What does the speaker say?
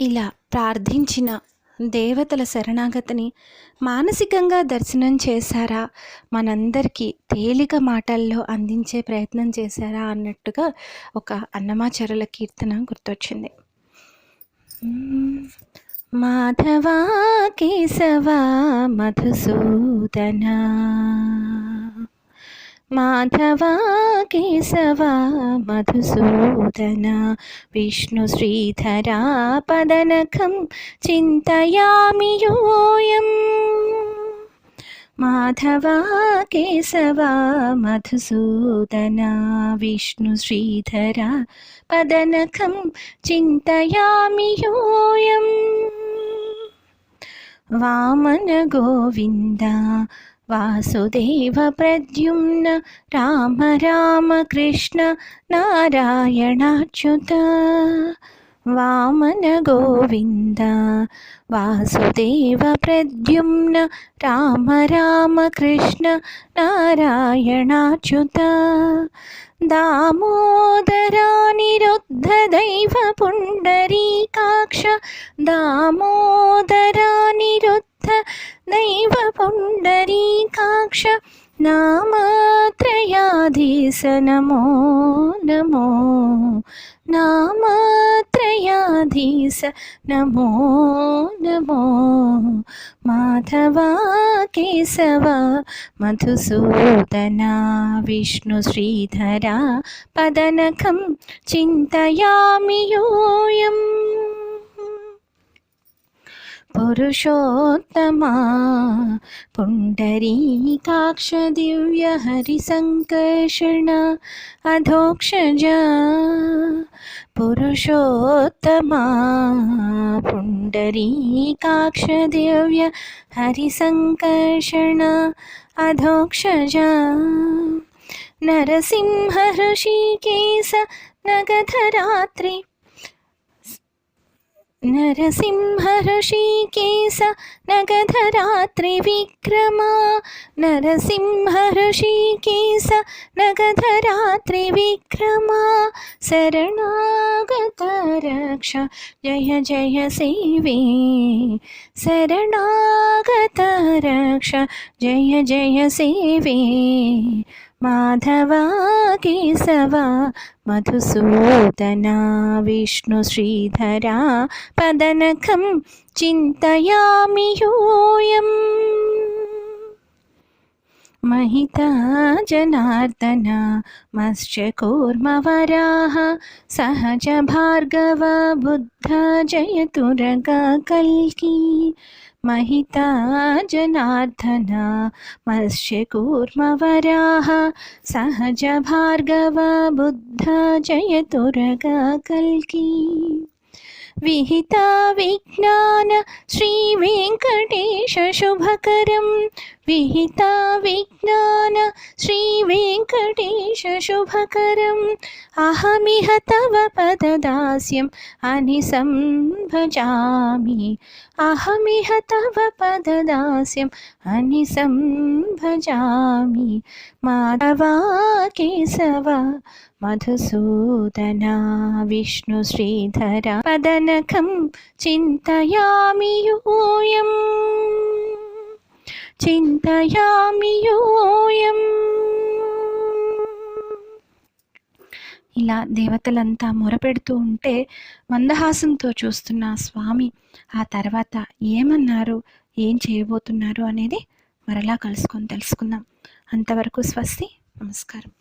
ఇలా ప్రార్థించిన దేవతల శరణాగతిని మానసికంగా దర్శనం చేశారా? మనందరికీ తేలిక మాటల్లో అందించే ప్రయత్నం చేశారా? అన్నట్టుగా ఒక అన్నమాచరుల కీర్తన గుర్తొచ్చింది. మాధవా కేశవా మధుసూదనా माधवा केशवा मधुसूदना विष्णुश्रीधरा पदनखं चिन्तयामि योऽयम् माधवा केशवा मधुसूदना विष्णुश्रीधरा पदनखं चिन्तयामि योऽयं। वामनगोविन्द वासुदेव प्रद्युम्न राम राम कृष्ण नारायणाच्युत। वामन गोविन्द वासुदेव प्रद्युम्न राम राम रामकृष्ण नारायणाच्युता। दामोदरानिरुद्ध दैवपुण्डरीकाक्ष दामोदरानिरुद्ध దామోదరానిరుద్ధ దైవ పుండరీకాక్ష దామోదరానిరుద్ధ నామత్రయాధీశ నమో నమో నామత్రయాధీశ నమో నమో మాధవా కేశవ మధుసూదనా విష్ణు శ్రీధరా పదనకం చింతయామి యోయం पुरुषोत्तमा। पुण्डरी काक्षदिव्या अधोक्षजा। पुरुषोत्तमा। पुण्डरी काक्षदिव्या हरिसङ्कर्षणा अधोक्षजा। नरसिंहर्षिकेश नगधरात्रि హృషికేశ నగధరాత్రి నరసింహ ఋషికేశ నగధరాత్రివిక్రమ నరసింహ ఋషికేశ నగధరాత్రివిక్రమ శరణాగత రక్ష జయ జయ माधवा केशवा मधुसूदना विष्णुश्रीधरा पदनखं चिन्तयामि योऽयम्। महिता जनार्दन मश्चकूर्मवराः सहज भार्गव, बुद्ध जयतुरगा कल्की। महिता जनार्दन मत्स्यकूर्मवराः सहज भार्गव, बुद्ध जयतुरगा कल्की। విహిత విజ్ఞాన శ్రీ వెంకటేశ శుభకరం. విహిత విజ్ఞాన శ్రీ వెంకటేశ శుభకరం. అహమిహ తవ పదదాస్యం అనిసం भजामि अहमिह तव पददास्यम् अनिसं भजामि माधवा केशव मधुसूदना विष्णुश्रीधरापदनखं चिन्तयामि यूयम्। चिन्तयामि योऽयम् ఇలా దేవతలంతా మొరపెడుతూ ఉంటే మందహాసంతో చూస్తున్న స్వామి ఆ తర్వాత ఏమన్నారు? ఏం చేయబోతున్నారు? అనేది మరలా కలుసుకొని తెలుసుకుందాం. అంతవరకు స్వస్తి నమస్కారం.